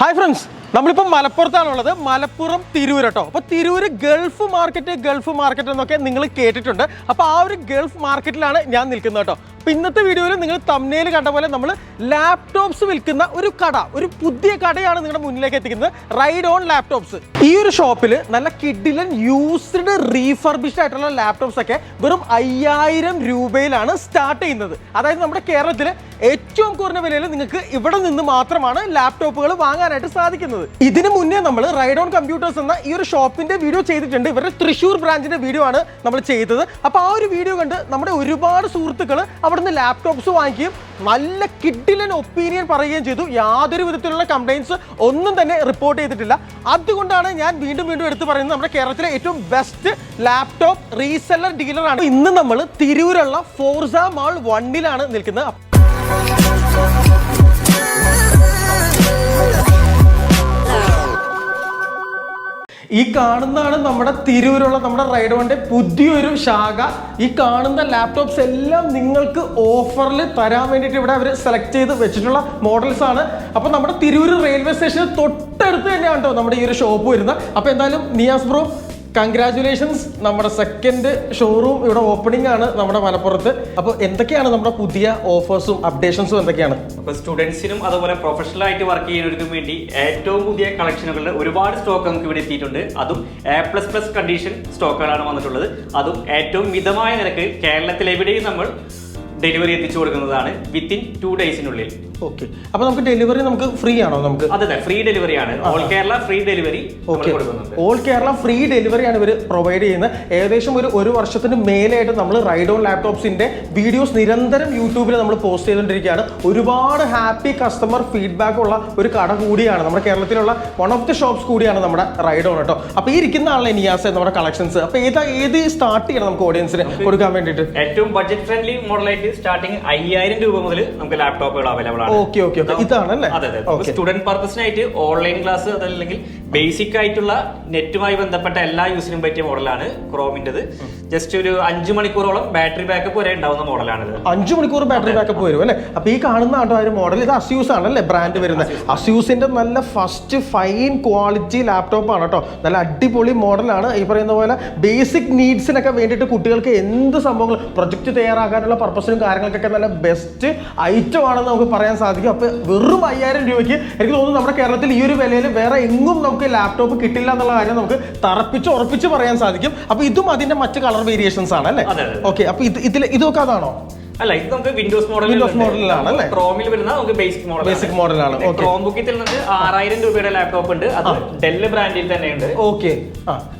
Hi friends നമ്മളിപ്പോൾ മലപ്പുറത്താണുള്ളത്. മലപ്പുറം തിരൂർ കേട്ടോ. അപ്പോൾ Tirur gulf market gulf market എന്നൊക്കെ നിങ്ങൾ കേട്ടിട്ടുണ്ട്. അപ്പോൾ ആ ഒരു ഗൾഫ് മാർക്കറ്റിലാണ് ഞാൻ നിൽക്കുന്നത് കേട്ടോ. അപ്പോൾ ഇന്നത്തെ വീഡിയോയിൽ നിങ്ങൾ തമ്നയിൽ കണ്ട പോലെ നമ്മൾ ലാപ്ടോപ്സ് വിൽക്കുന്ന ഒരു കട ഒരു പുതിയ കടയാണ് നിങ്ങളുടെ മുന്നിലേക്ക് എത്തിക്കുന്നത്. റൈഡ് ഓൺ ലാപ്ടോപ്സ് ഈ ഒരു ഷോപ്പിൽ നല്ല കിഡിലൻ യൂസ്ഡ് റീഫർബിഷ്ഡ് ആയിട്ടുള്ള ലാപ്ടോപ്സ് ഒക്കെ വെറും അയ്യായിരം രൂപയിലാണ് സ്റ്റാർട്ട് ചെയ്യുന്നത്. അതായത് നമ്മുടെ കേരളത്തിൽ ഏറ്റവും കുറഞ്ഞ വിലയിൽ നിങ്ങൾക്ക് ഇവിടെ നിന്ന് മാത്രമാണ് ലാപ്ടോപ്പുകൾ വാങ്ങാനായിട്ട് സാധിക്കുന്നത്. ഇതിന് മുന്നേ നമ്മൾ റൈഡ് ഓൺ കമ്പ്യൂട്ടേഴ്സ് എന്ന ഈ ഒരു ഷോപ്പിന്റെ വീഡിയോ ചെയ്തിട്ടുണ്ട്. ഇവരുടെ തൃശ്ശൂർ ബ്രാഞ്ചിന്റെ വീഡിയോ ആണ് നമ്മൾ ചെയ്തത്. അപ്പോൾ ആ ഒരു വീഡിയോ കണ്ട് നമ്മുടെ ഒരുപാട് സുഹൃത്തുക്കൾ അവിടുന്ന് ലാപ്ടോപ്സ് വാങ്ങിക്കുകയും നല്ല കിഡിലൻ ഒപ്പീനിയൻ പറയുകയും ചെയ്തു. യാതൊരു വിധത്തിലുള്ള കംപ്ലൈൻസ് ഒന്നും തന്നെ റിപ്പോർട്ട് ചെയ്തിട്ടില്ല. അതുകൊണ്ടാണ് ഞാൻ വീണ്ടും വീണ്ടും എടുത്തു പറയുന്നത് നമ്മുടെ കേരളത്തിലെ ഏറ്റവും ബെസ്റ്റ് ലാപ്ടോപ്പ് റീസെല്ലർ ഡീലറാണ് ഇന്ന് നമ്മൾ തിരൂരുള്ള ഫോർസ മാൾ വണ്ണിലാണ് നിൽക്കുന്നത്. ഈ കാണുന്നതാണ് നമ്മുടെ തിരൂരുള്ള നമ്മുടെ റൈഡ് വണ്ടി പുതിയൊരു ശാഖ. ഈ കാണുന്ന ലാപ്ടോപ്സ് എല്ലാം നിങ്ങൾക്ക് ഓഫറിൽ തരാൻ വേണ്ടിയിട്ട് ഇവിടെ അവർ സെലക്ട് ചെയ്ത് വെച്ചിട്ടുള്ള മോഡൽസ് ആണ്. അപ്പോൾ നമ്മുടെ തിരൂർ റെയിൽവേ സ്റ്റേഷന് തൊട്ടടുത്ത് തന്നെയാണ് കേട്ടോ നമ്മുടെ ഈ ഒരു ഷോപ്പ് വരുന്നത്. അപ്പോൾ എന്തായാലും നിയാസ് ബ്രോ കൺഗ്രാറ്റുലേഷൻസ് നമ്മുടെ സെക്കൻഡ് ഷോറൂം ഇവിടെ ഓപ്പണിംഗ് ആണ് നമ്മുടെ മലപ്പുറത്ത്. അപ്പോൾ എന്തൊക്കെയാണ് നമ്മുടെ പുതിയ ഓഫേഴ്സും അപ്ഡേഷൻസും എന്തൊക്കെയാണ്? അപ്പോൾ സ്റ്റുഡൻസിനും അതുപോലെ പ്രൊഫഷണൽ ആയിട്ട് വർക്ക് ചെയ്യുന്നവർക്കും വേണ്ടി ഏറ്റവും പുതിയ കളക്ഷനുകളുടെ ഒരുപാട് സ്റ്റോക്ക് നമുക്ക് ഇവിടെ എത്തിയിട്ടുണ്ട്. അതും എ പ്ലസ് പ്ലസ് കണ്ടീഷൻ സ്റ്റോക്കുകളാണ് വന്നിട്ടുള്ളത്. അതും ഏറ്റവും മിതമായ നിരക്ക് കേരളത്തിൽ എവിടെയും നമ്മൾ ഡെലിവറി എത്തിച്ചു കൊടുക്കുന്നതാണ് വിത്തിൻ ടു ഡേയ്സിനുള്ളിൽ ഓക്കെ അപ്പൊ നമുക്ക് ഡെലിവറി നമുക്ക് ഫ്രീ ആണോ നമുക്ക്? അതെ ഫ്രീ ഡെലിവറി ആണ്. All Kerala free delivery okay all Kerala free delivery ആണ് ഇവർ പ്രൊവൈഡ് ചെയ്യുന്നത്. ഏകദേശം ഒരു ഒരു വർഷത്തിന് മേലെയായിട്ട് നമ്മൾ റൈഡ് ഓൺ ലാപ്ടോപ്സിന്റെ വീഡിയോസ് നിരന്തരം യൂട്യൂബിൽ നമ്മൾ പോസ്റ്റ് ചെയ്തുകൊണ്ടിരിക്കുകയാണ്. ഒരുപാട് ഹാപ്പി കസ്റ്റമർ ഫീഡ്ബാക്ക് ഉള്ള ഒരു കട കൂടിയാണ്. നമ്മുടെ കേരളത്തിലുള്ള വൺ ഓഫ് ദി ഷോപ്സ് കൂടിയാണ് നമ്മുടെ റൈഡ് ഓൺ കേട്ടോ അപ്പൊ ഈ ഇരിക്കുന്ന ആളെ നിയാസ് നമ്മുടെ കളക്ഷൻസ് അപ്പൊ ഏതാ ഏത് സ്റ്റാർട്ട് ചെയ്യണം നമുക്ക് ഓഡിയൻസിന് കൊടുക്കാൻ വേണ്ടിയിട്ട്? ഏറ്റവും ബഡ്ജറ്റ് ഫ്രണ്ട്ലി മോഡലായിട്ട് സ്റ്റാർട്ടിങ് അയ്യായിരം രൂപ മുതൽ നമുക്ക് ലാപ്ടോപ്പുകൾ അവൈലബിൾ ആണ്. ഓക്കെ ഓക്കെ ഇതാണ് അല്ലേ അതെ സ്റ്റുഡന്റ് പർപ്പസിനായിട്ട് ഓൺലൈൻ ക്ലാസ് അതല്ലെങ്കിൽ ബേസിക് ആയിട്ടുള്ള നെറ്റുമായി ബന്ധപ്പെട്ട എല്ലാ യൂസിനും പറ്റിയ മോഡലാണ് ക്രോമിന്റെത് ജസ്റ്റ് ഒരു അഞ്ചു മണിക്കൂറോളം ബാറ്ററി ബാക്കപ്പ് വരെ ഉണ്ടാവുന്ന മോഡലാണിത് അഞ്ചു മണിക്കൂർ ബാറ്ററി ബാക്കപ്പ് വരും അല്ലേ? അപ്പൊ ഈ കാണുന്ന ആട്ടോ ആ ഒരു മോഡൽ ഇത് അസ്യൂസ് ആണല്ലേ ബ്രാൻഡ് വരുന്നത്? അസ്യൂസിന്റെ നല്ല ഫസ്റ്റ് ഫൈൻ ക്വാളിറ്റി ലാപ്ടോപ്പ് ആണ് കേട്ടോ. നല്ല അടിപൊളി മോഡലാണ് ഈ പറയുന്ന പോലെ ബേസിക് നീഡ്സിനൊക്കെ വേണ്ടിയിട്ട് കുട്ടികൾക്ക് എന്ത് സംഭവങ്ങൾ പ്രൊജക്ട് തയ്യാറാക്കാനുള്ള പർപ്പസിനും കാര്യങ്ങൾക്കൊക്കെ നല്ല ബെസ്റ്റ് ഐറ്റം ആണെന്ന് നമുക്ക് പറയാൻ സാധിക്കും. അപ്പോൾ വെറും അയ്യായിരം രൂപയ്ക്ക് എനിക്ക് തോന്നുന്നു നമ്മുടെ കേരളത്തിൽ ഈ ഒരു വിലയിൽ വേറെ എങ്ങും നമുക്ക് ലാപ്ടോപ്പ് കിട്ടില്ല എന്നുള്ള കാര്യം നമുക്ക് തറപ്പിച്ച് ഉറപ്പിച്ച് പറയാൻ സാധിക്കും. അപ്പൊ ഇതും അതിന്റെ മറ്റ് കളർ വേരിയേഷൻസ് ആണ് അല്ലേ. ഓക്കെ അപ്പൊ ഇത് ഇതിൽ ഇതൊക്കെ അതാണോ? അല്ല ഇത് നമുക്ക് വിൻഡോസ് മോഡൽ വിൻഡോസ് മോഡലിലാണ് അല്ലേ? ക്രോമിൽ വരുന്ന നമുക്ക് ബേസിക് മോഡൽ ബേസിക് മോഡലാണ് ആണ്. Okay. ക്രോം ബുക്കിൽ നമുക്ക് ആറായിരം രൂപയുടെ ലാപ്ടോപ്പ് ഉണ്ട്. അത് ഡെല്ല് ബ്രാൻഡിൽ തന്നെയുണ്ട് ഓക്കെ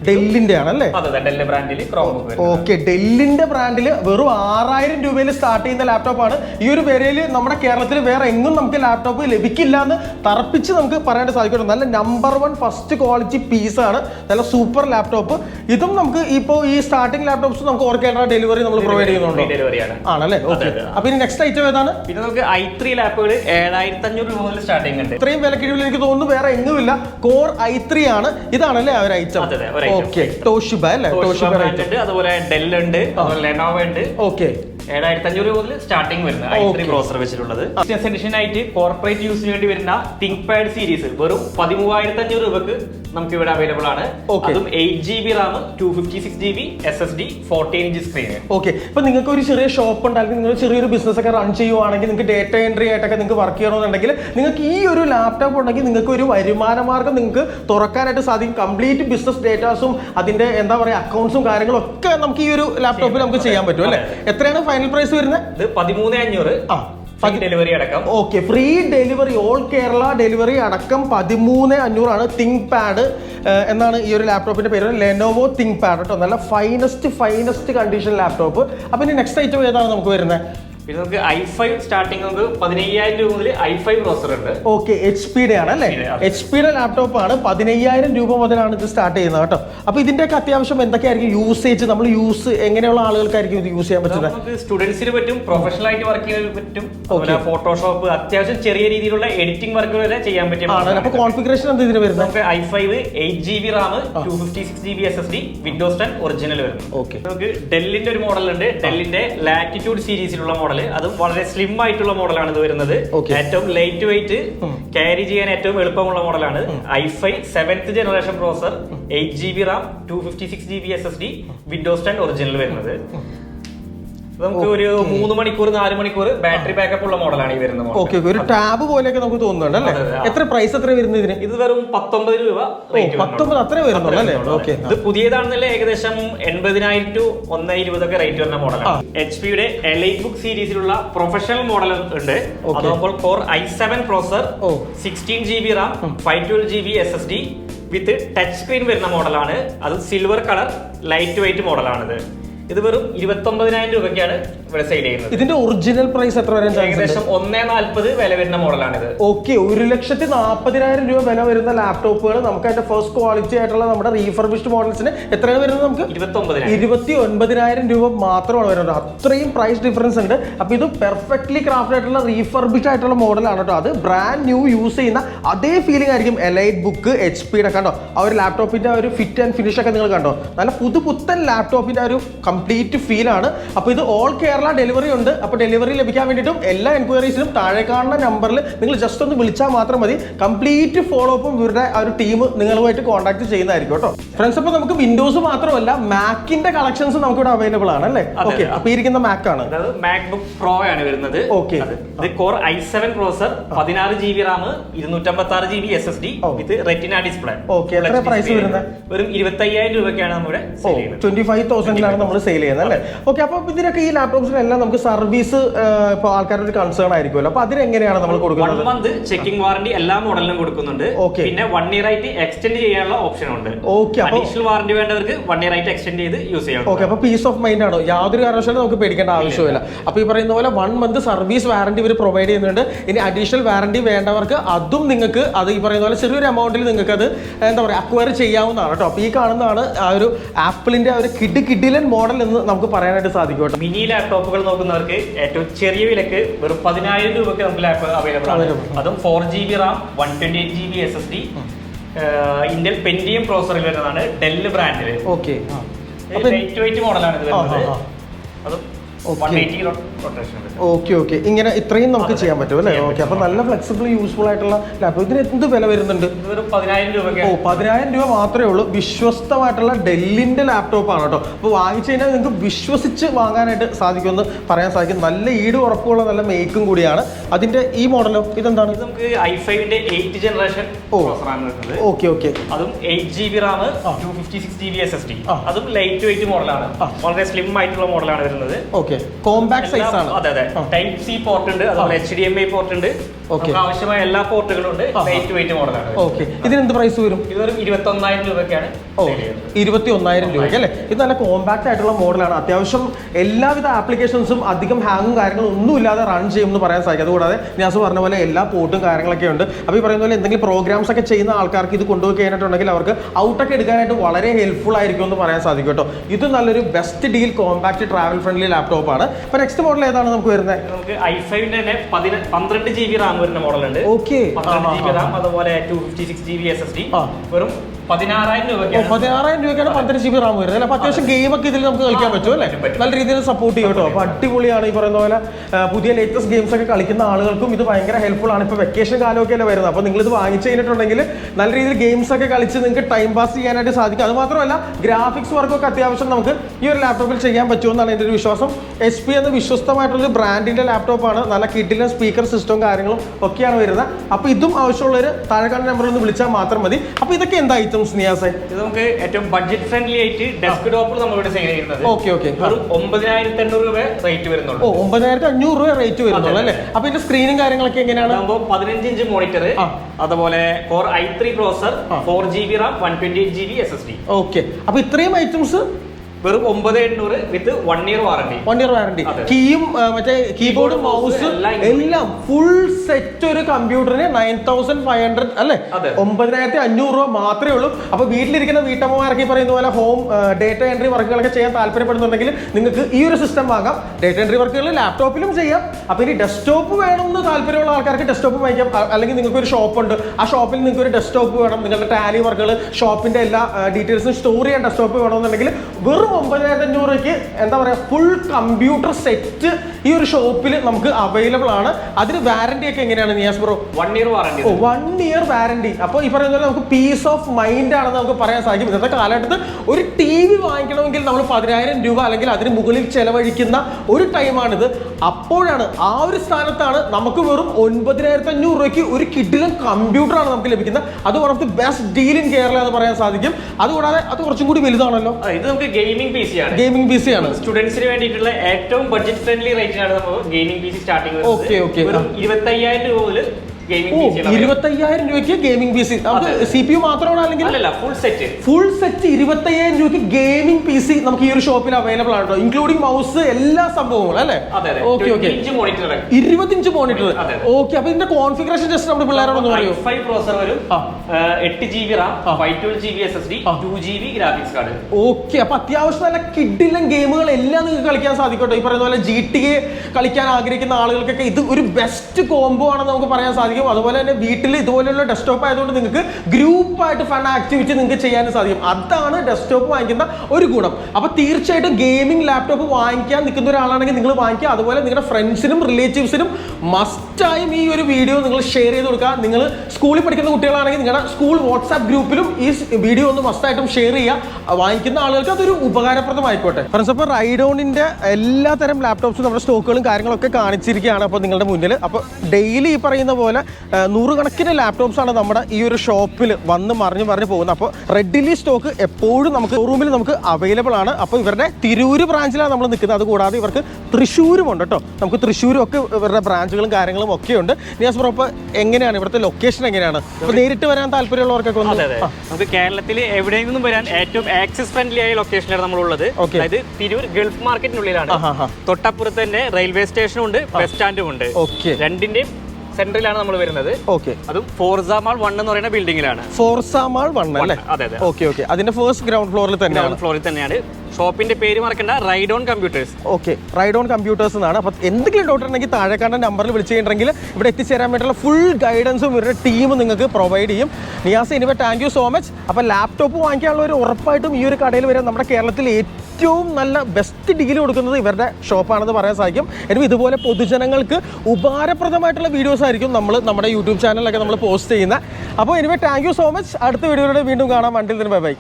ഡെല്ലിന്റെ ആണല്ലേ? അതെ അതെ ഡെല്ല് ബ്രാൻഡിൽ ക്രോം ബുക്ക് ഓക്കെ ഡെല്ലിന്റെ ബ്രാൻഡിൽ വെറും ആറായിരം രൂപയിൽ സ്റ്റാർട്ട് ചെയ്യുന്ന ലാപ്ടോപ്പാണ് ഈ ഒരു വിലയിൽ നമ്മുടെ കേരളത്തിൽ വേറെ എങ്ങും നമുക്ക് ലാപ്ടോപ്പ് ലഭിക്കില്ല എന്ന് തറപ്പിച്ച് നമുക്ക് പറയാൻ സാധിക്കും നല്ല number one first quality piece ആണ്. നല്ല സൂപ്പർ ലാപ്ടോപ്പ് ഇതും നമുക്ക് ഇപ്പോൾ ഈ സ്റ്റാർട്ടിംഗ് ലാപ്ടോപ്സ് നമുക്ക് ഓർക്കേണ്ട ഡെലിവറി നമ്മൾ പ്രൊവൈഡ് ചെയ്യുന്നുണ്ട്? ആണല്ലേ? ഓക്കെ. അപ്പൊ ഇനി നെക്സ്റ്റ് ഐറ്റം ഏതാണ്? പിന്നെ നമുക്ക് ഐ ത്രീ ലാപ്പുകൾ ഏഴായിരത്തി അഞ്ഞൂറ് രൂപ മുതൽ സ്റ്റാർട്ടിംഗ് ഉണ്ട് ഇത്രയും വിലക്കിഴിവിൽ എനിക്ക് തോന്നുന്നു വേറെ എങ്ങുമില്ല. കോർ ഐ ത്രീ ആണ്. ഇതാണല്ലേ ആ ഒരു ഐറ്റം ഓക്കെ ടോഷിബ അല്ലേ? ടോഷിബ ഉണ്ട് അതുപോലെ ഡെൽ ഉണ്ട് അതുപോലെ ലെനോവ ഉണ്ട്. ഓക്കെ ഏഴായിരത്തി അഞ്ഞൂറ് മുതൽ സ്റ്റാർട്ടിംഗ് വരുന്നത്. ഐ ത്രീ പ്രോസർ വെച്ചിട്ടുള്ളത്. ബിസിനസ് എഡിഷൻ ആയിട്ട് കോർപ്പറേറ്റ് യൂസിന് വേണ്ടി വരുന്ന തിങ്ക് പാഡ് സീരീസ് വെറും പതിമൂവായിരത്തി അഞ്ഞൂറ് രൂപക്ക് നമുക്ക് ഇവിടെ അവൈലബിൾ ആണ്. അതും eight G B RAM two fifty six G B S S D fourteen inch screen okay ഇപ്പൊ നിങ്ങൾക്ക് ഒരു ചെറിയ ഷോപ്പ് ഉണ്ടെങ്കിൽ നിങ്ങൾ ചെറിയൊരു ബിസിനസ് ഒക്കെ റൺ ചെയ്യുവാണെങ്കിൽ നിങ്ങൾക്ക് ഡേറ്റ എൻട്രി ആയിട്ടൊക്കെ നിങ്ങൾക്ക് വർക്ക് ചെയ്യണമെന്നുണ്ടെങ്കിൽ നിങ്ങൾക്ക് ഈ ഒരു ലാപ്ടോപ്പ് ഉണ്ടെങ്കിൽ നിങ്ങൾക്ക് ഒരു വരുമാന മാർഗം നിങ്ങൾക്ക് തുറക്കാനായിട്ട് സാധിക്കും. കംപ്ലീറ്റ് ബിസിനസ് ഡേറ്റാസും അതിന്റെ എന്താ പറയുക അക്കൗണ്ട്സും കാര്യങ്ങളും ഒക്കെ നമുക്ക് ഈ ഒരു ലാപ്ടോപ്പിൽ നമുക്ക് ചെയ്യാൻ പറ്റും അല്ലേ? എത്രയാണ് ഫൈനൽ പ്രൈസ് വരുന്നത്? പതിമൂന്ന് അഞ്ഞൂറ്. ആ. ഡെലിവറി അടക്കം. Okay free delivery all Kerala delivery അടക്കം പതിമൂന്ന് അഞ്ഞൂറാണ് തിങ് പാഡ് എന്നാണ് ഈ ഒരു ലാപ്ടോപ്പിന്റെ പേര്. ലെനോവോ തിങ് പാഡ് കേട്ടോ നല്ല ഫൈനസ്റ്റ് ഫൈനസ്റ്റ് കണ്ടീഷൻ ലാപ്ടോപ്പ് അപ്പൊ ഇനി നെക്സ്റ്റ് ഐറ്റം ഏതാണ് നമുക്ക് വരുന്നത്? പിന്നെ നമുക്ക് ഐ ഫൈവ് സ്റ്റാർട്ടിംഗ് നമുക്ക് പതിനയ്യായിരം രൂപ മുതൽ ഐ ഫൈവ് പ്രോസർ ഉണ്ട്. ഓക്കെ എച്ച് പിയുടെ ആണ് അല്ലേ. എച്ച് പിയുടെ ലാപ്ടോപ്പ് ആണ് പതിനയ്യായിരം രൂപ മുതലാണ് ഇത് സ്റ്റാർട്ട് ചെയ്യുന്നത് കേട്ടോ. അപ്പൊ ഇതിന്റെയൊക്കെ അത്യാവശ്യം എന്തൊക്കെയായിരിക്കും യൂസേജ് നമ്മൾ യൂസ് എങ്ങനെയുള്ള ആളുകൾക്കായിരിക്കും ഇത് യൂസ് ചെയ്യാൻ പറ്റുന്നത്? നമുക്ക് സ്റ്റുഡൻസിന് പറ്റും പ്രൊഫഷണൽ ആയിട്ട് വർക്ക് ചെയ്യാൻ പറ്റും. അതുപോലെ ഫോട്ടോഷോപ്പ് അത്യാവശ്യം ചെറിയ രീതിയിലുള്ള എഡിറ്റിംഗ് വർക്ക് വരെ ചെയ്യാൻ പറ്റും അപ്പൊ കോൺഫിഗറേഷൻ എന്ത് ഇതിന് വരുന്നത്? നമുക്ക് I five eight G B RAM two fifty six G B S S D Windows ten original വരുന്നു ഓക്കെ നമുക്ക് ഡെല്ലിന്റെ ഒരു മോഡൽ ഉണ്ട്. ഡെല്ലിന്റെ ലാറ്റിറ്റ്യൂഡ് സീരീസിലുള്ള മോഡൽ മോഡൽ അതും വളരെ സ്ലിം ആയിട്ടുള്ള മോഡലാണ് ഇത് വരുന്നത്. ഏറ്റവും ലൈറ്റ് വെയിറ്റ് ക്യാരി ചെയ്യാൻ ഏറ്റവും എളുപ്പമുള്ള മോഡലാണ്. I five seventh generation processor eight G B RAM two fifty six G B S S D Windows ten original വരുന്നത്. നമുക്ക് ഒരു മൂന്ന് മണിക്കൂർ നാല് മണിക്കൂർ ബാറ്ററി ബാക്കപ്പ് ഉള്ള മോഡലാണ് ഈ വരുന്ന മോഡൽ ഓക്കെ ഒരു ടാബ് പോലെയൊക്കെ നമുക്ക് തോന്നുന്നുണ്ട് അല്ലേ. എത്ര പ്രൈസ് എത്ര വരുന്നത് ഇതിന്? ഇത് വെറും പത്തൊമ്പത് രൂപ പത്തൊമ്പത് അത്രേ വരുന്നുള്ളൂ അല്ലേ? ഓക്കെ ഇത് പുതിയതാണെന്നല്ല ഏകദേശം എൺപതിനായിരം ടു ഒന്ന് ഇരുപതൊക്കെ റേറ്റ് വരുന്ന മോഡലാണ് എച്ച് പിയുടെ എലൈറ്റ് ബുക്ക് സീരീസിലുള്ള പ്രൊഫഷണൽ മോഡൽ ഉണ്ട്. അതാകുമ്പോൾ core i seven processor. Sixteen G B RAM five twelve G B S S D with touch screen വരുന്ന മോഡലാണ് അത് സിൽവർ കളർ ലൈറ്റ് വെയിറ്റ് മോഡലാണിത് ഇത് വെറും ഇരുപത്തൊമ്പതിനായിരം രൂപയ്ക്കാണ് ഇവിടെ സെയിൽ ചെയ്യുന്നത്. ഇതിന്റെ ഒറിജിനൽ പ്രൈസ് എത്ര വരാൻ ഏകദേശം ഒന്നേ നാല്പത് വില വരുന്ന മോഡലാണിത്. ഓക്കെ ഒരു ലക്ഷത്തി നാൽപ്പതിനായിരം രൂപ വില വരുന്ന ലാപ്ടോപ്പുകൾ നമുക്ക് അതിന്റെ ഫസ്റ്റ് ക്വാളിറ്റി ആയിട്ടുള്ള നമ്മുടെ റീഫർബിഷ്ഡ് മോഡൽസിന് എത്രയാണ് വരുന്നത് നമുക്ക്? ഇരുപത്തൊമ്പതിനായിരം. ഇരുപത്തി ഒൻപതിനായിരം രൂപ മാത്രമാണ് വരുന്നത്. അത്രയും പ്രൈസ് ഡിഫറൻസ് ഉണ്ട്. അപ്പൊ ഇത് പെർഫെക്റ്റ്ലി ക്രാഫ്റ്റ് ആയിട്ടുള്ള റീഫർബിഷ്ഡ് ആയിട്ടുള്ള മോഡലാണ് കേട്ടോ. അത് ബ്രാൻഡ് ന്യൂ യൂസ് ചെയ്യുന്ന അതേ ഫീലിംഗ് ആയിരിക്കും എലൈറ്റ് ബുക്ക് എച്ച് പിയുടെ കണ്ടോ? ആ ഒരു ലാപ്ടോപ്പിന്റെ ഒരു ഫിറ്റ് ആൻഡ് ഫിനിഷ് ഒക്കെ നിങ്ങൾ കണ്ടോ? നല്ല പുതുപുത്തൻ ലാപ്ടോപ്പിന്റെ ഒരു കംപ്ലീറ്റ് ഫീൽ ആണ്. അപ്പോൾ ഇത് ഓൾ കേരള ഡെലിവറി ഉണ്ട്. അപ്പോൾ ഡെലിവറി ലഭിക്കാൻ വേണ്ടിയിട്ടും എല്ലാ എൻക്വയറീസിനും താഴെ കാണുന്ന നമ്പറിൽ നിങ്ങൾ ജസ്റ്റ് ഒന്ന് വിളിച്ചാൽ മാത്രം മതി. കംപ്ലീറ്റ് ഫോളോ അപ്പും ഇവരുടെ ആ ഒരു ടീം നിങ്ങളുമായിട്ട് കോൺടാക്ട് ചെയ്യുന്നതായിരിക്കും കേട്ടോ. ഫ്രണ്ട്സ് അപ്പോൾ നമുക്ക് വിൻഡോസ് മാത്രമല്ല മാക്കിന്റെ കളക്ഷൻസ് നമുക്ക് ഇവിടെ അവൈലബിൾ ആണ് അല്ലേ? ഓക്കെ അപ്പോൾ അപ്പൊ ഇരിക്കുന്ന മാക്ക് ആണ്. മാക് ബുക്ക് പ്രോ ആണ് വരുന്നത്. ഓക്കെ. ഇത് കോർ ഐ സെവൻ പ്രോസർ പതിനാറ് ജി ബി റാം ഇരുന്നൂറ്റമ്പത്തി ആറ് G B S S D with retina display okay price വരുന്നത്? വെറും ഇരുപത്തി അയ്യായിരം രൂപയ്ക്കാണ് നമ്മുടെ ട്വന്റി ഫൈവ് തൗസൻഡിലാണ് നമ്മൾ സെയിൽ ചെയ്യുന്നത് അല്ലേ? ഓക്കെ അപ്പൊ ഇതിനൊക്കെ ഈ ലാപ്ടോപ്സിനെല്ലാം നമുക്ക് സർവീസ് ഇപ്പോൾ ആൾക്കാരുടെ ഒരു കൺസേൺ ആയിരിക്കുമല്ലോ. അപ്പൊ അതിനെങ്ങനെയാണ് നമ്മൾ വൺ കൊടുക്കുന്നത്? മന്ത് ചെക്കിംഗ് വാറണ്ടി എല്ലാ മോഡലിനും കൊടുക്കുന്നുണ്ട്. ഓക്കെ പിന്നെ വൺ ഇയർ ആയിട്ട് എക്സ്റ്റെൻഡ് ചെയ്യാനുള്ള ഓപ്ഷൻ ഉണ്ട്. ഓക്കെ അഡീഷണൽ വാറണ്ടി വേണ്ടവർക്ക് വൺ ഇയർ ആയിട്ട് എക്സ്റ്റെൻഡ് ചെയ്ത് യൂസ് ചെയ്യാം ഓക്കെ അപ്പൊ പീസ് ഓഫ് മൈൻഡ് ആണോ. യാതൊരു കാരണവശാലും നമുക്ക് പേടിക്കേണ്ട ആവശ്യമില്ല അപ്പൊ ഈ പറയുന്ന പോലെ വൺ മന്ത് സർവീസ് വാറണ്ടി ഇവർ പ്രൊവൈഡ് ചെയ്യുന്നുണ്ട്. ഇനി അഡീഷണൽ വാറണ്ടി വേണ്ടവർക്ക് അതും നിങ്ങൾക്ക് അത് ഈ പറയുന്ന പോലെ ചെറിയൊരു എമൗണ്ടിൽ നിങ്ങൾക്ക് അത് എന്താ പറയുക അക്വയർ ചെയ്യാവുന്നതാണ് കേട്ടോ. അപ്പൊ ഈ കാണുന്നതാണ് ആ ഒരു ആപ്പിളിന്റെ ആ ഒരു കിഡ് കിഡിലൻ മോഡൽ എന്ന് നമുക്ക് പറയാനായിട്ട് സാധിക്കും മിനി ലാപ്ടോപ്പുകൾ നോക്കുന്നവർക്ക് ഏറ്റവും ചെറിയ വിലക്ക് വെറും പതിനായിരം രൂപയ്ക്ക് നമുക്ക് ലാപ്ടോപ്പ് അവൈലബിൾ ആണ്. അതും four G B RAM one twenty eight G B S S D Indian Pentium പ്രോസറിൽ വരുന്നതാണ് ഡെല്ല് ബ്രാൻഡിൽ ഓക്കെ മോഡലാണ് ഇത് വരുന്നത്. അതും ഓക്കെ ഓക്കെ ഇങ്ങനെ ഇത്രയും നമുക്ക് ചെയ്യാൻ പറ്റും അല്ലേ? ഓക്കെ അപ്പൊ നല്ല ഫ്ലെക്സിബിൾ യൂസ്ഫുൾ ആയിട്ടുള്ള ലാപ്ടോപ്പ് ഇതിന് എന്ത് വില വരുന്നുണ്ട്? ഓ പതിനായിരം രൂപ മാത്രമേ ഉള്ളൂ. വിശ്വസ്തമായിട്ടുള്ള ഡെല്ലിന്റെ ലാപ്ടോപ്പ് ആണ് കേട്ടോ. അപ്പോൾ വാങ്ങിച്ചു കഴിഞ്ഞാൽ നിങ്ങൾക്ക് വിശ്വസിച്ച് വാങ്ങാനായിട്ട് സാധിക്കുമെന്ന് പറയാൻ സാധിക്കും. നല്ല ഈട് ഉറപ്പുള്ള നല്ല മേക്കും കൂടിയാണ്. അതിന്റെ ഈ മോഡലോ ഇതെന്താണ്? ഇത് നമുക്ക് ഐ ഫൈവിന്റെ എയ്റ്റ് ജനറേഷൻ പ്രോസറാണ് വരുന്നത്. Okay okay. അതും eight G B RAM. Two fifty six G B S S D അതും ലൈറ്റ് വെയിറ്റ് മോഡലാണ് വളരെ സ്ലിം ആയിട്ടുള്ള മോഡലാണ് വരുന്നത്. ഓക്കെ. കോമ്പാക്ട് സൈസ് ആണ്. അതെ അതെ. ടൈപ്പ് സി പോർട്ട് ഉണ്ട് അതുപോലെ H D M I port ഉണ്ട്. ആവശ്യമായ എല്ലാ പോർട്ടുകളും ഉണ്ട്. ലൈറ്റ് വെയിറ്റ് മോഡലാണ് ഓക്കെ. ഇതിന് എന്ത് പ്രൈസ് വരും? ഇതൊരു ഇരുപത്തി ഒന്നായിരം രൂപയ്ക്കാണ് ഇരുപത്തി ഒന്നായിരം രൂപയ്ക്ക് അല്ലേ? ഇത് നല്ല കോമ്പാക്ട് ആയിട്ടുള്ള മോഡലാണ് അത്യാവശ്യം എല്ലാവിധ ആപ്ലിക്കേഷൻസും അധികം ഹാങ്ങും കാര്യങ്ങളും ഒന്നും ഇല്ലാതെ റൺ ചെയ്യുമെന്ന് പറയാൻ സാധിക്കും. അതുകൂടാതെ ഞാസ് പറഞ്ഞ പോലെ എല്ലാ പോർട്ടും കാര്യങ്ങളൊക്കെ ഉണ്ട്. അപ്പോൾ ഈ പറയുന്ന പോലെ എന്തെങ്കിലും പ്രോഗ്രാംസ് ഒക്കെ ചെയ്യുന്ന ആൾക്കാർക്ക് ഇത് കൊണ്ടുപോയി കഴിഞ്ഞിട്ടുണ്ടെങ്കിൽ അവർക്ക് ഔട്ടൊക്കെ എടുക്കാനായിട്ട് വളരെ ഹെൽപ്ഫുൾ ആയിരിക്കും എന്ന് പറയാൻ സാധിക്കും കേട്ടോ. ഇത് നല്ലൊരു best deal compact travel friendly laptop ആണ്. അപ്പോൾ നെക്സ്റ്റ് മോഡൽ ഏതാണ് നമുക്ക് വരുന്നത് നമുക്ക് ഐ ഫൈവിന്റെ തന്നെ പന്ത്രണ്ട് ജി ബി റാം വരുന്ന മോഡൽ ഉണ്ട്. ഓക്കെ പന്ത്രണ്ട് ജി ബി റാം അതുപോലെ two fifty six G B S S D വെറും പതിനാറായിരം രൂപയ്ക്കാണ്. പന്ത്രണ്ട് ജി ബി റാം വരുന്നത് അപ്പൊ അത്യാവശ്യം ഗെയിം ഒക്കെ ഇതിൽ നമുക്ക് കളിക്കാൻ പറ്റും അല്ലേ. നല്ല രീതിയിൽ സപ്പോർട്ട് ചെയ്യും കേട്ടോ. അപ്പൊ അടിപൊളിയാണ് ഈ പറയുന്ന പോലെ പുതിയ ലേറ്റസ്റ്റ് ഗെയിംസ് ഒക്കെ കളിക്കുന്ന ആളുകൾക്കും ഇത് ഭയങ്കര ഹെൽപ്ഫുൾ ആണ്. ഇപ്പൊ വെക്കേഷൻ കാലമൊക്കെ അല്ലേ വരുന്നത്. അപ്പൊ നിങ്ങൾ ഇത് വാങ്ങിച്ചു കഴിഞ്ഞിട്ടുണ്ടെങ്കിൽ നല്ല രീതിയിൽ ഗെയിംസ് ഒക്കെ കളിച്ച് നിങ്ങൾക്ക് ടൈം പാസ് ചെയ്യാനായിട്ട് സാധിക്കും. അത് മാത്രമല്ല ഗ്രാഫിക്സ് വർക്കൊക്കെ അത്യാവശ്യം നമുക്ക് ഈ ഒരു ലാപ്ടോപ്പിൽ ചെയ്യാൻ പറ്റുമെന്നാണ് എന്റെ ഒരു വിശ്വാസം. എച്ച് പി എന്ന വിശ്വസ്തമായിട്ടുള്ള ബ്രാൻഡിന്റെ ലാപ്ടോപ്പാണ് നല്ല കിഡിലും സ്പീക്കർ സിസ്റ്റവും കാര്യങ്ങളും ഒക്കെയാണ് വരുന്നത്. അപ്പൊ ഇതും ആവശ്യമുള്ളവർ താഴെ കാണുന്ന നമ്പറിൽ ഒന്ന് വിളിച്ചാൽ മാത്രം മതി. അപ്പൊ ഇതൊക്കെ എന്താ ഐറ്റംസ് നിയാസെ ഇത് നമുക്ക് ഏറ്റവും ബഡ്ജറ്റ് ഫ്രണ്ട്ലി ആയിട്ട് ഡെസ്ക് നമ്മൾ നമ്മളിവിടെ സെയിൽ ചെയ്യുന്നത്. Okay okay. ഒമ്പതിനായിരത്തി എണ്ണൂറ് രൂപ റേറ്റ് വരുന്നുള്ളൂ. ഓ ഒമ്പതിനായിരത്തി അഞ്ഞൂറ് രൂപ റേറ്റ് വരുന്നുള്ളൂ അല്ലേ? അപ്പൊ ഇതിന്റെ സ്ക്രീനും കാര്യങ്ങളൊക്കെ എങ്ങനെയാണ്? പതിനഞ്ച് ഇഞ്ച് മോണിറ്റർ അതുപോലെ core i three processor four G B RAM one twenty eight G B S S D okay. അപ്പൊ ഇത്രയും ഐറ്റംസ് വെറും ഒമ്പത് എണ്ണൂറ് with one year warranty one year warranty കീയും മറ്റേ കീബോർഡും മൗസും എല്ലാം ഫുൾ സെറ്റ് ഒരു കമ്പ്യൂട്ടറിന് നയൻ തൗസൻഡ് ഫൈവ് ഹൺഡ്രഡ് അല്ലേ. ഒമ്പതിനായിരത്തി അഞ്ഞൂറ് രൂപ മാത്രമേ ഉള്ളൂ. അപ്പൊ വീട്ടിലിരിക്കുന്ന വീട്ടമ്മമാർക്ക് ഈ പറയുന്ന പോലെ ഹോം ഡേറ്റ എൻട്രി വർക്കുകളൊക്കെ ചെയ്യാൻ താല്പര്യപ്പെടുന്നുണ്ടെങ്കിൽ നിങ്ങൾക്ക് ഈ ഒരു സിസ്റ്റം വാങ്ങാം. ഡേറ്റ എൻട്രി വർക്കുകൾ ലാപ്ടോപ്പിലും ചെയ്യാം. അപ്പൊ ഇനി ഡെസ്ക്ടോപ്പ് വേണമെന്ന് താല്പര്യമുള്ള ആൾക്കാർക്ക് ഡെസ്ക്ടോപ്പ് വാങ്ങിക്കാം. അല്ലെങ്കിൽ നിങ്ങൾക്ക് ഒരു ഷോപ്പ് ഉണ്ട്. ആ ഷോപ്പിൽ നിങ്ങൾക്ക് ഒരു ഡെസ്ക്ടോപ്പ് വേണം. നിങ്ങളുടെ ടാലി വർക്കുകൾ ഷോപ്പിന്റെ എല്ലാ ഡീറ്റെയിൽസും സ്റ്റോർ ചെയ്യാൻ ഡെസ്ക്ടോപ്പ് വേണമെന്നുണ്ടെങ്കിൽ വെറും വെറും ഒമ്പതിനായിരത്തി അഞ്ഞൂറ് രൂപയ്ക്ക് എന്താ പറയുക ഫുൾ കമ്പ്യൂട്ടർ സെറ്റ് ഈ ഒരു ഷോപ്പിൽ നമുക്ക് അവൈലബിൾ ആണ്. അതിന് വാറന്റി ഒക്കെ എങ്ങനെയാണ് Niyas bro one year warranty one year warranty അപ്പോൾ ഈ പറയുന്ന പോലെ നമുക്ക് പീസ് ഓഫ് മൈൻഡ് ആണെന്ന് നമുക്ക് പറയാൻ സാധിക്കും. ഇന്നത്തെ കാലഘട്ടത്തിൽ ഒരു ടി വി വാങ്ങിക്കണമെങ്കിൽ നമ്മൾ പതിനായിരം രൂപ അല്ലെങ്കിൽ അതിന് മുകളിൽ ചെലവഴിക്കുന്ന ഒരു ടൈമാണിത് അപ്പോഴാണ് ആ ഒരു സ്ഥാനത്താണ് നമുക്ക് വെറും ഒൻപതിനായിരത്തി അഞ്ഞൂറ് രൂപയ്ക്ക് ഒരു കിഡിലും കമ്പ്യൂട്ടറാണ് നമുക്ക് ലഭിക്കുന്നത്. അത് one of the best deal in Kerala എന്ന് പറയാൻ സാധിക്കും. അതുകൂടാതെ അത് കുറച്ചും കൂടി വലുതാണല്ലോ. ഇത് നമുക്ക് ഗെയിമിംഗ് പി സി ആണ്. ഗെയിമിംഗ് പി സി ആണ്. സ്റ്റുഡൻസിന് വേണ്ടിയിട്ടുള്ള ഏറ്റവും ബഡ്ജറ്റ് ഫ്രണ്ട്ലി റേറ്റിനാണ് നമ്മൾ gaming P C starting okay okay ഇരുപത്തയ്യായിരം രൂപ മുതൽ ഇരുപത്തയ്യായിരം രൂപയ്ക്ക് ഗെയിമിംഗ് പി സി നമുക്ക് സി പി യു മാത്രമാണ് അല്ലെങ്കിൽ ഫുൾ സെറ്റ് ഫുൾ സെറ്റ് ഇരുപത്തയ്യായിരം രൂപയ്ക്ക് ഗെയിമിംഗ് പി സി നമുക്ക് ഈ ഒരു ഷോപ്പിൽ അവൈലബിൾ ആണ് കേട്ടോ ഇൻക്ലൂഡിംഗ് മൗസ് എല്ലാ സംഭവങ്ങളും അല്ലേ? ഓക്കെ ഓക്കെ ഇരുപത്തിഞ്ച് മോണിറ്റർ. ഓക്കെ അപ്പൊ ഇതിന്റെ കോൺഫിഗറേഷൻ ജസ്റ്റ് നമ്മുടെ പിള്ളേരോട് പറയൂ. ഫൈവ് പ്രോസർ വരും. എട്ട് G B RAM. Five twelve G B S S D two G B graphics card okay അപ്പൊ അത്യാവശ്യം നല്ല കിഡിലും ഗെയിമുകൾ എല്ലാം നിങ്ങൾക്ക് കളിക്കാൻ സാധിക്കട്ടോ. ഈ പറയുന്ന പോലെ ജി ടി എ കളിക്കാൻ ആഗ്രഹിക്കുന്ന ആളുകൾക്കൊക്കെ ഇത് ഒരു ബെസ്റ്റ് കോംബോ ആണെന്ന് നമുക്ക് പറയാൻ സാധിക്കും. അതുപോലെ തന്നെ വീട്ടിൽ ഇതുപോലെയുള്ള ഡെസ്ക്ടോപ്പ് ആയതുകൊണ്ട് നിങ്ങൾക്ക് ഗ്രൂപ്പായിട്ട് ഫൺ ആക്ടിവിറ്റി നിങ്ങൾക്ക് ചെയ്യാനും സാധിക്കും. അതാണ് ഡെസ്ക്ടോപ്പ് വാങ്ങിക്കുന്ന ഒരു ഗുണം. അപ്പോൾ തീർച്ചയായിട്ടും ഗെയിമിംഗ് ലാപ്ടോപ്പ് വാങ്ങിക്കാൻ നിൽക്കുന്ന ഒരാളാണെങ്കിൽ നിങ്ങൾ വാങ്ങിക്കുക. അതുപോലെ നിങ്ങളുടെ ഫ്രണ്ട്സിനും റിലേറ്റീവ്സിനും മസ്റ്റായും ഈ ഒരു വീഡിയോ നിങ്ങൾ ഷെയർ ചെയ്ത് കൊടുക്കുക. നിങ്ങൾ സ്കൂളിൽ പഠിക്കുന്ന കുട്ടികളാണെങ്കിൽ നിങ്ങളുടെ സ്കൂൾ വാട്സാപ്പ് ഗ്രൂപ്പിലും ഈ വീഡിയോ ഒന്ന് മസ്റ്റായിട്ടും ഷെയർ ചെയ്യുക. വാങ്ങിക്കുന്ന ആളുകൾക്ക് അതൊരു ഉപകാരപ്രദമായിക്കോട്ടെ. ഫ്രണ്ട്സ് അപ്പോൾ റൈഡോണിന്റെ എല്ലാ തരം ലാപ്ടോപ്സും നമ്മുടെ സ്റ്റോക്കുകളും കാര്യങ്ങളൊക്കെ കാണിച്ചിരിക്കുകയാണ്. അപ്പോൾ നിങ്ങളുടെ മുന്നിൽ അപ്പോൾ ഡെയിലി ഈ പറയുന്ന പോലെ നൂറുകണക്കിന് ലാപ്ടോപ്സാണ് നമ്മുടെ ഈ ഒരു ഷോപ്പിൽ വന്ന് മറിഞ്ഞ് മറിഞ്ഞ് പോകുന്നത്. അപ്പോൾ റെഡിലി സ്റ്റോക്ക് എപ്പോഴും നമുക്ക് ഷോറൂമിൽ നമുക്ക് അവൈലബിൾ ആണ്. അപ്പോൾ ഇവരുടെ തിരൂര് ബ്രാഞ്ചിലാണ് നമ്മൾ നിൽക്കുന്നത്. അതുകൂടാതെ ഇവർക്ക് തൃശ്ശൂരും ഉണ്ട് കേട്ടോ. നമുക്ക് തൃശ്ശൂരും ഒക്കെ ഇവരുടെ ബ്രാഞ്ചുകളും കാര്യങ്ങളും ഒക്കെ ഉണ്ട്. നിയാസ് ബ്രോ അപ്പോൾ എങ്ങനെയാണ് ഇവിടുത്തെ ലൊക്കേഷൻ എങ്ങനെയാണ്? അപ്പോൾ നേരിട്ട് വരാൻ താല്പര്യമുള്ളവർക്കൊക്കെ നമുക്ക് കേരളത്തിൽ എവിടെ നിന്നും വരാൻ ഏറ്റവും ആക്സസ് ഫ്രണ്ട്ലി ആയ ലൊക്കേഷനിലാണ് നമ്മളുള്ളത്. അതായത് തിരൂർ ഗൾഫ് മാർക്കറ്റിനുള്ളിലാണ്. തൊട്ടപ്പുറത്ത് തന്നെ റെയിൽവേ സ്റ്റേഷനും ഉണ്ട് ബസ് സ്റ്റാൻഡും ഉണ്ട്. രണ്ടിന്റെയും സെന്ററിലാണ് നമ്മൾ വരുന്നത്. ഓക്കെ. അതും ഫോർസ മാൾ വൺ എന്ന് പറയുന്ന ബിൽഡിങ്ങിലാണ്. ഫോർസാമാൾ വൺ അല്ലേ? അതെ അതെ. Okay okay. അതിന്റെ ഫസ്റ്റ് ഗ്രൗണ്ട് ഫ്ലോറിൽ തന്നെയാണ്. ഗ്രൗണ്ട് ഫ്ലോറിൽ തന്നെയാണ്. ഷോപ്പിന്റെ പേര് മറക്കണ്ട ride on computers okay. Ride on computers എന്നാണ്. അപ്പൊ എന്തെങ്കിലും ഡൗട്ട് ഉണ്ടെങ്കിൽ താഴെ കണ്ട നമ്പറിൽ വിളിച്ചു കഴിഞ്ഞിട്ടുണ്ടെങ്കിൽ ഇവിടെ എത്തിച്ചേരാൻ വേണ്ടിയുള്ള ഫുൾ ഗൈഡൻസും ഇവരുടെ ടീം നിങ്ങൾക്ക് പ്രൊവൈഡ് ചെയ്യും. നിയാസ് ഇനിവ താങ്ക് യു സോ മച്ച് അപ്പൊ ലാപ്ടോപ്പ് വാങ്ങിക്കാനുള്ള ഒരു ഉറപ്പായിട്ടും ഈ ഒരു കടയിൽ വരാൻ നമ്മുടെ കേരളത്തിൽ ഏറ്റവും നല്ല ബെസ്റ്റ് ഡീൽ കൊടുക്കുന്നത് ഇവരുടെ ഷോപ്പാണെന്ന് പറയാൻ സാധിക്കും. എനിക്ക് ഇതുപോലെ പൊതുജനങ്ങൾക്ക് ഉപകാരപ്രദമായിട്ടുള്ള വീഡിയോസ് ആയിരിക്കും നമ്മൾ നമ്മുടെ യൂട്യൂബ് ചാനലിലൊക്കെ നമ്മൾ പോസ്റ്റ് ചെയ്യുന്നത്. അപ്പോൾ എനിവേ താങ്ക് സോ മച്ച് അടുത്ത വീഡിയോയിലൂടെ വീണ്ടും കാണാം. വണ്ടിൽ നിന്ന് ബൈ ബൈ